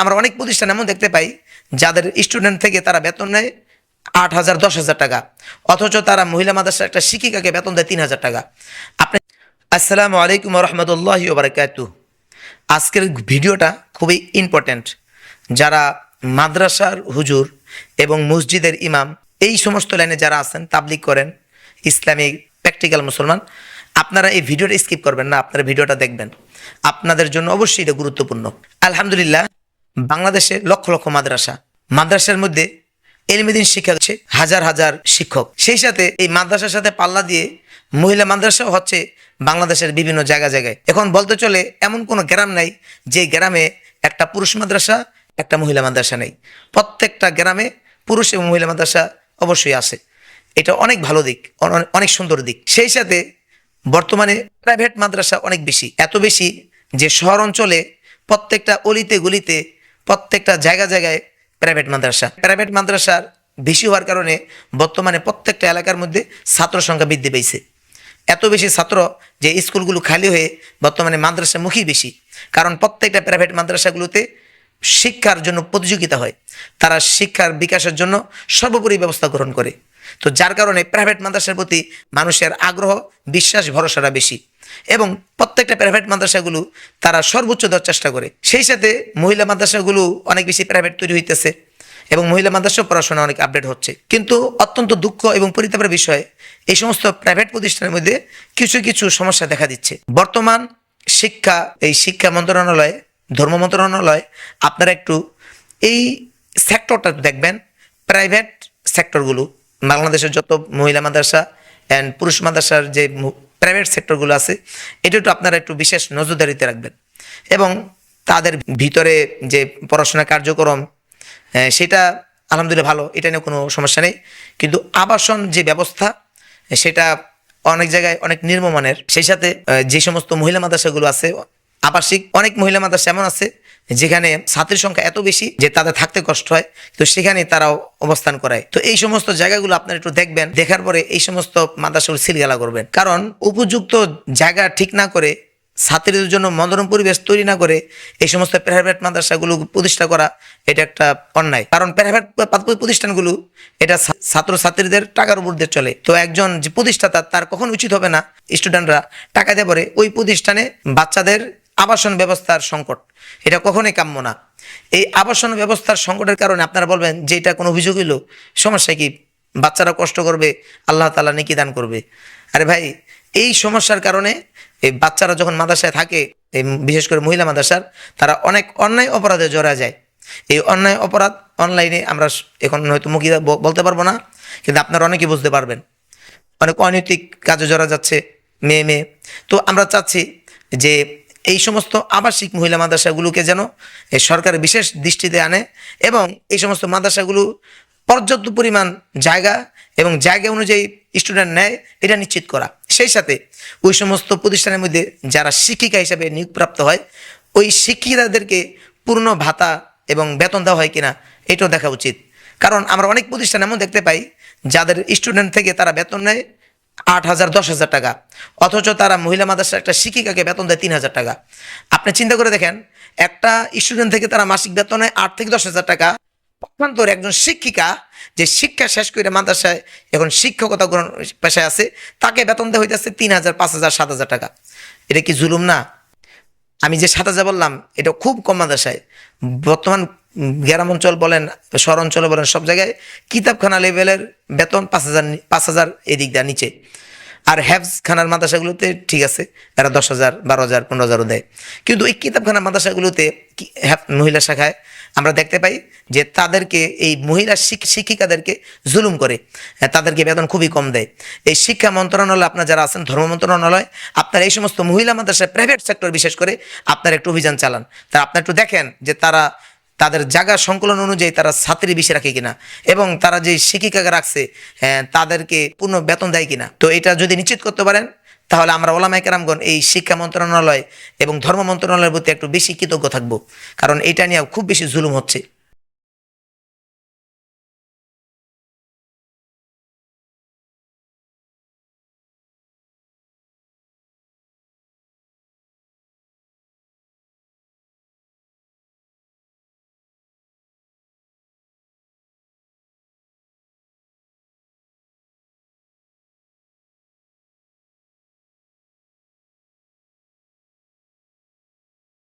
আমরা অনেক প্রতিষ্ঠান এমন দেখতে পাই, যাদের স্টুডেন্ট থেকে তারা বেতন নেয় আট হাজার, দশ হাজার টাকা। অথচ তারা মহিলা মাদ্রাসার একটা শিক্ষিকাকে বেতন দেয় তিন হাজার টাকা। আপনি আসসালামু আলাইকুম রহমতুল্লাহ বারকাতু আজকের ভিডিওটা খুবই ইম্পর্ট্যান্ট যারা মাদ্রাসার হুজুর এবং মসজিদের ইমাম, এই সমস্ত লাইনে যারা আছেন তাবলিক করেন ইসলামিক প্র্যাকটিক্যাল মুসলমান, আপনারা এই ভিডিওটা স্কিপ করবেন না, আপনারা ভিডিওটা দেখবেন। আপনাদের জন্য অবশ্যই এটা গুরুত্বপূর্ণ। আলহামদুলিল্লাহ বাংলাদেশে লক্ষ লক্ষ মাদ্রাসা। মাদ্রাসার মধ্যে এলমেদিন শিক্ষা হচ্ছে হাজার হাজার শিক্ষক। সেই সাথে এই মাদ্রাসার সাথে পাল্লা দিয়ে মহিলা মাদ্রাসাও হচ্ছে বাংলাদেশের বিভিন্ন জায়গা জায়গায়। এখন বলতে চলে, এমন কোনো গ্রাম নাই যে গ্রামে একটা পুরুষ মাদ্রাসা, একটা মহিলা মাদ্রাসা নেই। প্রত্যেকটা গ্রামে পুরুষ এবং মহিলা মাদ্রাসা অবশ্যই আছে। এটা অনেক ভালো দিক, অন- অনেক সুন্দর দিক। সেই সাথে বর্তমানে প্রাইভেট মাদ্রাসা অনেক বেশি। এত বেশি যে শহর অঞ্চলে প্রত্যেকটা অলিতে গলিতে প্রত্যেকটা জায়গা জায়গায় প্রাইভেট মাদ্রাসা। প্রাইভেট মাদ্রাসার বেশি হওয়ার কারণে বর্তমানে প্রত্যেকটা এলাকার মধ্যে ছাত্র সংখ্যা বৃদ্ধি পেয়েছে এত বেশি ছাত্র যে স্কুলগুলো খালি হয়ে বর্তমানে মাদ্রাসা মুখী বেশি। কারণ প্রত্যেকটা প্রাইভেট মাদ্রাসাগুলোতে শিক্ষার জন্য প্রতিযোগিতা হয়। তারা শিক্ষার বিকাশের জন্য সর্বোপরি ব্যবস্থা গ্রহণ করে। তো যার কারণে প্রাইভেট মাদ্রাসার প্রতি মানুষের আগ্রহ, বিশ্বাস, ভরসাটা বেশি। এবং প্রত্যেকটা প্রাইভেট মাদ্রাসাগুলো তারা সর্বোচ্চ দেওয়ার চেষ্টা করে। সেই সাথে মহিলা মাদ্রাসাগুলো অনেক বেশি প্রাইভেট তৈরি হইতেছে এবং মহিলা মাদ্রাসা পড়াশোনা অনেক আপডেট হচ্ছে। কিন্তু অত্যন্ত দুঃখ এবং পরিতাপের বিষয়ে, এই সমস্ত প্রাইভেট প্রতিষ্ঠানের মধ্যে কিছু কিছু সমস্যা দেখা দিচ্ছে। বর্তমান শিক্ষা, এই শিক্ষা মন্ত্রণালয়, ধর্ম মন্ত্রণালয়, আপনারা একটু এই সেক্টরটা দেখবেন প্রাইভেট সেক্টরগুলো বাংলাদেশের যত মহিলা মাদ্রাসা অ্যান্ড পুরুষ মাদ্রাসার যে প্রাইভেট সেক্টরগুলো আছে, এটা একটু আপনারা একটু বিশেষ নজরদারিতে রাখবেন। এবং তাদের ভিতরে যে পড়াশোনা কার্যক্রম সেটা আলহামদুলিল্লাহ ভালো, এটা নিয়ে কোনো সমস্যা নেই। কিন্তু আবাসন যে ব্যবস্থা সেটা অনেক জায়গায় অনেক নির্মমানের। সেই সাথে যে সমস্ত মহিলা মাদ্রাসাগুলো আছে, আবাসিক, অনেক মহিলা মাদ্রাসা এমন আছে যেখানে ছাত্রীর সংখ্যা এত বেশি যে তাদের থাকতে কষ্ট হয়, তো সেখানে তারাও অবস্থান করায়। তো এই সমস্ত জায়গাগুলো আপনারা একটু দেখবেন, দেখার পরে এই সমস্ত মাদ্রাসাগুলো সিলগালা করবেন। কারণ উপযুক্ত জায়গা ঠিক না করে, ছাত্রীদের জন্য মনোরম পরিবেশ তৈরি না করে এই সমস্ত প্রাইভেট মাদ্রাসাগুলো প্রতিষ্ঠা করা, এটা একটা অন্যায়। কারণ প্রাইভেট প্রতিষ্ঠানগুলো, এটা ছাত্র ছাত্রীদের টাকার উপর দিয়ে চলে। তো একজন যে প্রতিষ্ঠাতা, তার কখন উচিত হবে না স্টুডেন্টরা টাকা দিয়ে পরে ওই প্রতিষ্ঠানে বাচ্চাদের আবাসন ব্যবস্থার সংকট। এটা কখনোই কাম্য না। এই আবাসন ব্যবস্থার সংকটের কারণে আপনারা বলবেন যে এটা কোনো অভিযোগ হইল? সমস্যা কি? বাচ্চারা কষ্ট করবে, আল্লাহ তালা নেকি দান করবে। আরে ভাই, এই সমস্যার কারণে এই বাচ্চারা যখন মাদ্রাসায় থাকে, এই বিশেষ করে মহিলা মাদ্রাসার, তারা অনেক অন্যায় অপরাধে জড়া যায়। এই অন্যায় অপরাধ অনলাইনে আমরা এখন হয়তো মুখী বলতে পারব না, কিন্তু আপনারা অনেকে বুঝতে পারবেন। অনেক অনৈতিক কাজে জড়া যাচ্ছে মেয়ে মেয়ে। তো আমরা চাচ্ছি যে এই সমস্ত আবাসিক মহিলা মাদ্রাসাগুলোকে যেন এই সরকার বিশেষ দৃষ্টিতে আনে এবং এই সমস্ত মাদ্রাসাগুলো পর্যাপ্ত পরিমাণ জায়গা এবং জায়গা অনুযায়ী স্টুডেন্ট নেয়, এটা নিশ্চিত করা। সেই সাথে ওই সমস্ত প্রতিষ্ঠানের মধ্যে যারা শিক্ষিকা হিসাবে নিয়োগপ্রাপ্ত হয়, ওই শিক্ষিকাদেরকে পূর্ণ ভাতা এবং বেতন দেওয়া হয় কিনা, এটাও দেখা উচিত। কারণ আমরা অনেক প্রতিষ্ঠান এমন দেখতে পাই, যাদের স্টুডেন্ট থেকে তারা বেতন নেয় আট হাজার, দশ হাজার টাকা। অথচ তারা মহিলা মাদ্রাসার একটা শিক্ষিকাকে বেতন দেয় তিন হাজার টাকা। আপনি চিন্তা করে দেখেন, একটা স্টুডেন্ট থেকে তারা মাসিক বেতন আট থেকে দশ হাজার টাকা। পক্ষান্তর একজন শিক্ষিকা যে শিক্ষা শেষ করে মাদ্রাসায় এখন শিক্ষকতা গ্রহণ পেশায় আছে, তাকে বেতন দেওয়া হইতেছে তিন হাজার, পাঁচ হাজার, সাত হাজার টাকা। এটা কি জুলুম না? আমি যে সাত হাজার বললাম, এটা খুব কম মাদ্রাসায়। বর্তমান গ্রাম অঞ্চল বলেন শহর অঞ্চলে বলেন, সব জায়গায় কিতাবখানা লেভেলের বেতন পাঁচ হাজার পাঁচ হাজার এদিক দেওয়া নিচে। আর হ্যাভস খানার মাদ্রাসাগুলোতে ঠিক আছে তারা দশ হাজার, বারো হাজার, পনেরো হাজারও দেয়। কিন্তু এই কিতাবখানার মাদ্রাসাগুলোতে মহিলা শাখায় আমরা দেখতে পাই যে তাদেরকে, এই মহিলা শিক- শিক্ষিকাদেরকে জুলুম করে। তাদেরকে বেতন খুবই কম দেয়। এই শিক্ষা মন্ত্রণালয়, আপনার যারা আছেন, ধর্ম মন্ত্রণালয়, আপনার এই সমস্ত মহিলা মাদ্রাসায় প্রাইভেট সেক্টর বিশেষ করে আপনার একটু অভিযান চালান। তা আপনার একটু দেখেন যে তারা তাদের জায়গা সংকলন অনুযায়ী তারা ছাত্রী বেশি রাখে কিনা? এবং তারা যে শিক্ষিকাকে রাখছে হ্যাঁ, তাদেরকে পূর্ণ বেতন দেয় কিনা? তো এটা যদি নিশ্চিত করতে পারেন তাহলে আমরা ওলামাই কেরামগণ এই শিক্ষা মন্ত্রণালয় এবং ধর্ম মন্ত্রণালয়ের প্রতি একটু বেশি কৃতজ্ঞ থাকব। কারণ এটা নিয়ে খুব বেশি জুলুম হচ্ছে।